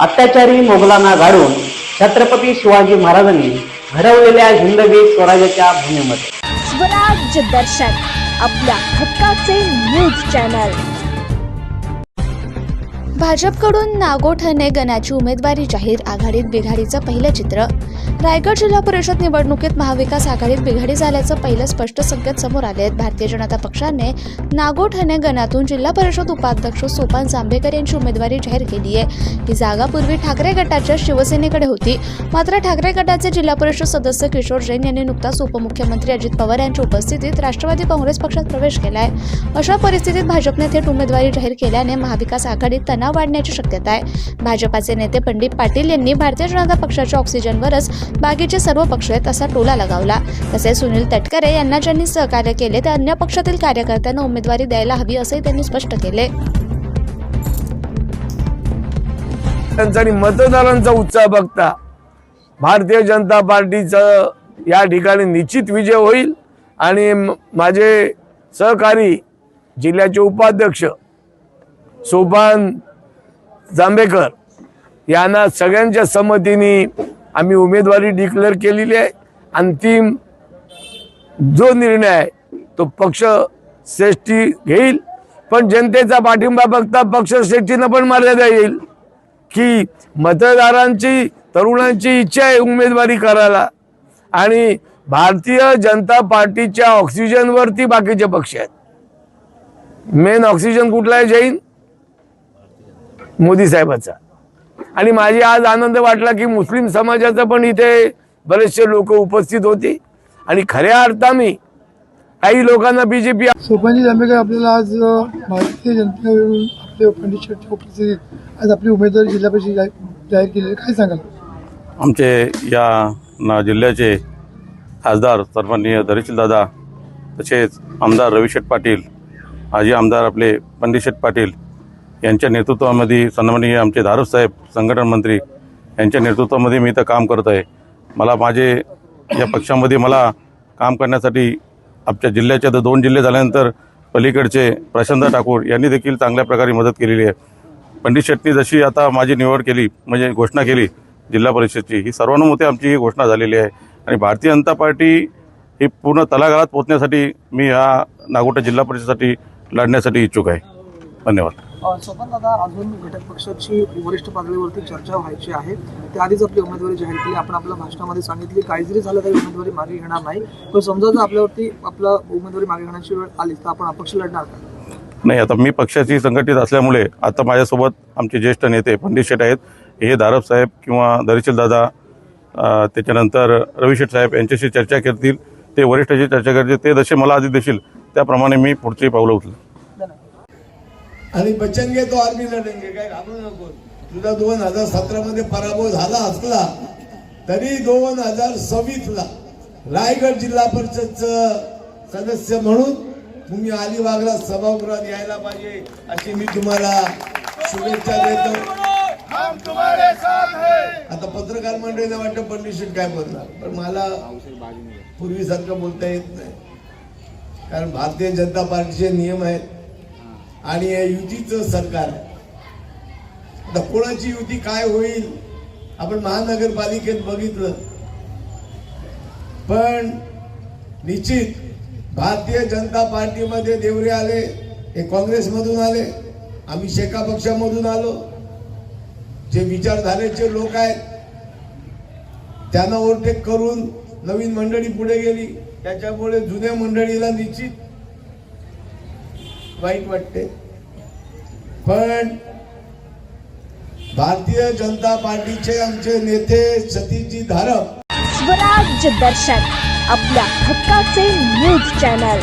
अत्याचारी मोगलांना गाडून छत्रपती शिवाजी महाराजांनी घडवलेल्या हिंदवी स्वराज्याच्या भूमीमध्ये. स्वराज्य दर्शन आपल्या हक्काचे न्यूज चॅनल. भाजपकडून नागोठणे गणाची उमेदवारी जाहीर आघाडीत बिघाडीचं पहिलं चित्र. रायगड जिल्हा परिषद निवडणुकीत महाविकास आघाडीत बिघाडी झाल्याचं पहिलं स्पष्ट संकेत समोर आले आहेत. भारतीय जनता पक्षाने नागोठणे गणातून जिल्हा परिषद उपाध्यक्ष सोपान जांभेकर यांची उमेदवारी जाहीर केली आहे. ही जागा पूर्वी ठाकरे गटाच्या शिवसेनेकडे होती. मात्र ठाकरे गटाचे जिल्हा परिषद सदस्य किशोर जैन यांनी नुकताच उपमुख्यमंत्री अजित पवार यांच्या उपस्थितीत राष्ट्रवादी काँग्रेस पक्षात प्रवेश केला आहे अशा परिस्थितीत भाजपने थेट उमेदवारी जाहीर केल्याने महाविकास आघाडीत तणाव वाढण्याची शक्यता आहे. भाजपाचे नेते पंडित पाटील यांनी भारतीय जनता पक्षाच्या ऑक्सिजनवरच बाकीचे सर्व पक्ष आहेत असा टोला लगावला. तसेच सुनील तटकरे यांना ज्यांनी सहकार्य केले ते अन्य पक्षातील कार्यकर्त्यांना उमेदवारी द्यायला हवी असंही त्यांनी स्पष्ट केले. आणि मतदारांचा उत्साह बघता. भारतीय जनता पार्टीचं या ठिकाणी निश्चित विजय होईल आणि माझे सहकारी जिल्ह्याचे उपाध्यक्ष सोपान जांभेकर यांना सगळ्यांच्या संमतीने आम्ही उमेदवारी डिक्लेअर केलेली आहे. अंतिम जो निर्णय आहे तो पक्ष श्रेष्ठी घेईल. पण जनतेचा पाठिंबा बघता पक्ष श्रेष्ठीनं पण मर्यादा येईल. की मतदारांची तरुणांची इच्छा आहे उमेदवारी करायला. आणि भारतीय जनता पार्टीच्या ऑक्सिजनवरती बाकीचे पक्ष आहेत. मेन ऑक्सिजन कुठला आहे जैन? मोदी साहेबाचा. आणि माझी आज आनंद वाटला की मुस्लिम समाजाचं पण इथे बरेचसे लोक उपस्थित होते. आणि खऱ्या अर्थाने काही लोकांना बीजेपी सोपानजी जांभेकर आपल्याला आज भारतीय जनतेकडून आपले उपस्थितीत आज आपली उमेदवारी जिल्हा परिषद जाहीर केली. काय सांगाल? आमचे या ना जिल्ह्याचे खासदार सन्माननीय धरीशील दादा तसेच आमदार रविशेठ पाटील माजी आमदार आपले पंडितशेठ पाटील यांच्या नेतृत्वामध्ये सन्माननीय आमचे धारुप साहेब संघटन मंत्री यांच्या नेतृत्वामध्ये मी इथं काम करत आहे. मला माझे या पक्षामध्ये मला काम करण्यासाठी आमच्या जिल्ह्याच्या तर दोन जिल्हे झाल्यानंतर पलीकडचे प्रशांत ठाकूर यांनी देखील चांगल्या प्रकारे मदत केलेली आहे. पंडित शेट्टी जशी आता माझी निवड केली म्हणजे घोषणा केली जिल्हा परिषदची ही सर्वानुमते आमची ही घोषणा झालेली आहे. आणि भारतीय जनता पार्टी ही पूर्ण तलागाळात पोहोचण्यासाठी मी ह्या नागोटा जिल्हा परिषदेसाठी लढण्यासाठी इच्छुक आहे. धन्यवाद. सोपान दादा अजून घटक पक्षाची वरिष्ठ पातळीवरती चर्चा व्हायची आहे. त्याआधीच आपली उमेदवारी जाहीर केली. आपण आपल्या भाषणामध्ये सांगितली काही जरी झालं तरी उमेदवारी मागे घेणार नाही. पण समजा जर आपल्यावरती आपला उमेदवारी मागे घेण्याची वेळ आली तर आपण अपक्ष लढणार का? नाही आता मी पक्षाची संघटित असल्यामुळे आता माझ्यासोबत आमचे ज्येष्ठ नेते पंडित शेठ आहेत. हे दारप साहेब किंवा दरीशील दादा त्याच्यानंतर त्याच्यानंतर रविशेठ साहेब यांच्याशी चर्चा करतील. ते वरिष्ठाशी चर्चा करतील ते जसे मला आधी देशील त्याप्रमाणे मी पुढची पावलं उचलेन. आणि बच्चनगे तो आर्मी लढेंगे काय घाबरू नको. तुझा दोन हजार सतरा मध्ये पराभव झाला असला तरी दोन हजार सव्वीस ला रायगड जिल्हा परिषदच सदस्य म्हणून तुम्ही अलिबागला सभागृहात यायला पाहिजे अशी मी तुम्हाला शुभेच्छा देतो. आता पत्रकार मंडळीला वाटतं पंडित काय बोलणार? पण मला पूर्वीसारखं बोलता येत नाही. कारण भारतीय जनता पार्टीचे नियम आहेत. आणि या युतीचं सरकार. आता कोणाची युती काय होईल आपण महानगरपालिकेत बघितलं. पण निश्चित भारतीय जनता पार्टीमध्ये देवरे आले हे काँग्रेसमधून आले आम्ही शेका पक्षामधून आलो. जे विचारधारेचे लोक आहेत त्यांना ओव्हरटेक करून नवीन मंडळी पुढे गेली. त्याच्यामुळे जुन्या मंडळीला निश्चित वाईट वाटते. पण भारतीय जनता पार्टीचे आमचे नेते सतीशजी धारप स्वराज्य दर्शन आपल्या हक्काचे न्यूज चॅनल.